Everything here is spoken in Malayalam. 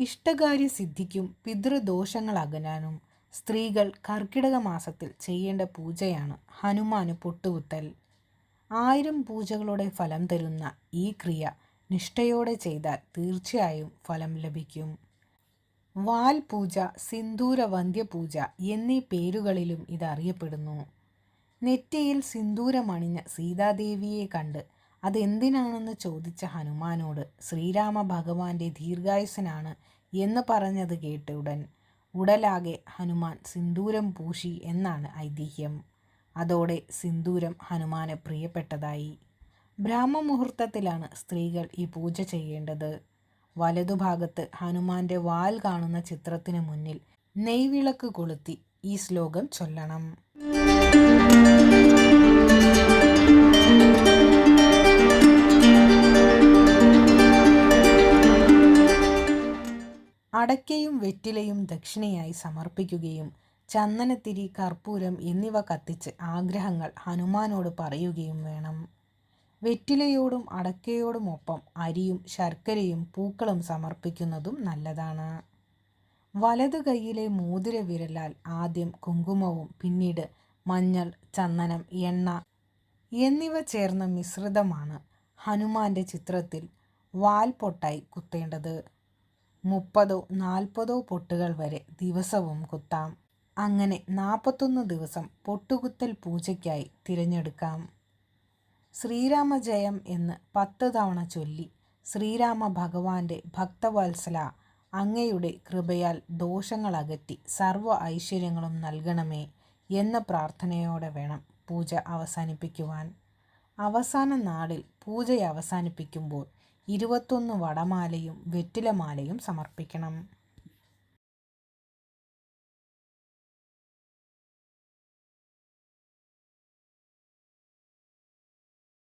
ഇഷ്ടകാര്യ സിദ്ധിക്കും പിതൃദോഷങ്ങൾ അകലാനും സ്ത്രീകൾ കർക്കിടക മാസത്തിൽ ചെയ്യേണ്ട പൂജയാണ് ഹനുമാന് പൊട്ടുകുത്തൽ. ആയിരം പൂജകളുടെ ഫലം തരുന്ന ഈ ക്രിയ നിഷ്ഠയോടെ ചെയ്താൽ തീർച്ചയായും ഫലം ലഭിക്കും. വാൽ പൂജ സിന്ദൂര വന്ധ്യപൂജ എന്നീ പേരുകളിലും ഇതറിയപ്പെടുന്നു. നെറ്റിയിൽ സിന്ദൂരമണിഞ്ഞ സീതാദേവിയെ കണ്ട് അതെന്തിനാണെന്ന് ചോദിച്ച ഹനുമാനോട് ശ്രീരാമ ഭഗവാന്റെ ദീർഘായുസനാണ് എന്ന് പറഞ്ഞത് കേട്ട ഉടൻ ഉടലാകെ ഹനുമാൻ സിന്ദൂരം പൂശി എന്നാണ് ഐതിഹ്യം. അതോടെ സിന്ദൂരം ഹനുമാന് പ്രിയപ്പെട്ടതായി. ബ്രാഹ്മമുഹൂർത്തത്തിലാണ് സ്ത്രീകൾ ഈ പൂജ ചെയ്യേണ്ടത്. വലതുഭാഗത്ത് ഹനുമാന്റെ വാൽ കാണുന്ന ചിത്രത്തിന് മുന്നിൽ നെയ്വിളക്ക് കൊളുത്തി ഈ ശ്ലോകം ചൊല്ലണം. അടയ്ക്കയും വെറ്റിലയും ദക്ഷിണയായി സമർപ്പിക്കുകയും ചന്ദനത്തിരി കർപ്പൂരം എന്നിവ കത്തിച്ച് ആഗ്രഹങ്ങൾ ഹനുമാനോട് പറയുകയും വേണം. വെറ്റിലയോടും അടക്കയോടുമൊപ്പം അരിയും ശർക്കരയും പൂക്കളും സമർപ്പിക്കുന്നതും നല്ലതാണ്. വലതു കൈയിലെ മോതിര വിരലാൽ ആദ്യം കുങ്കുമവും പിന്നീട് മഞ്ഞൾ ചന്ദനം എണ്ണ എന്നിവ ചേർന്ന മിശ്രിതമാണ് ഹനുമാന്റെ ചിത്രത്തിൽ വാൽപൊട്ടായി കുത്തേണ്ടത്. മുപ്പതോ നാൽപ്പതോ പൊട്ടുകൾ വരെ ദിവസവും കുത്താം. അങ്ങനെ നാൽപ്പത്തൊന്ന് ദിവസം പൊട്ടുകുത്തൽ പൂജയ്ക്കായി തിരഞ്ഞെടുക്കാം. ശ്രീരാമജയം എന്ന് പത്ത് തവണ ചൊല്ലി ശ്രീരാമ ഭഗവാന്റെ ഭക്തവത്സല അങ്ങയുടെ കൃപയാൽ ദോഷങ്ങൾ അകറ്റി സർവ ഐശ്വര്യങ്ങളും നൽകണമേ എന്ന പ്രാർത്ഥനയോടെ വേണം പൂജ അവസാനിപ്പിക്കുവാൻ. അവസാന നാളിൽ പൂജ അവസാനിപ്പിക്കുമ്പോൾ ഇരുപത്തൊന്ന് വടമാലയും വെറ്റിലമാലയും സമർപ്പിക്കണം.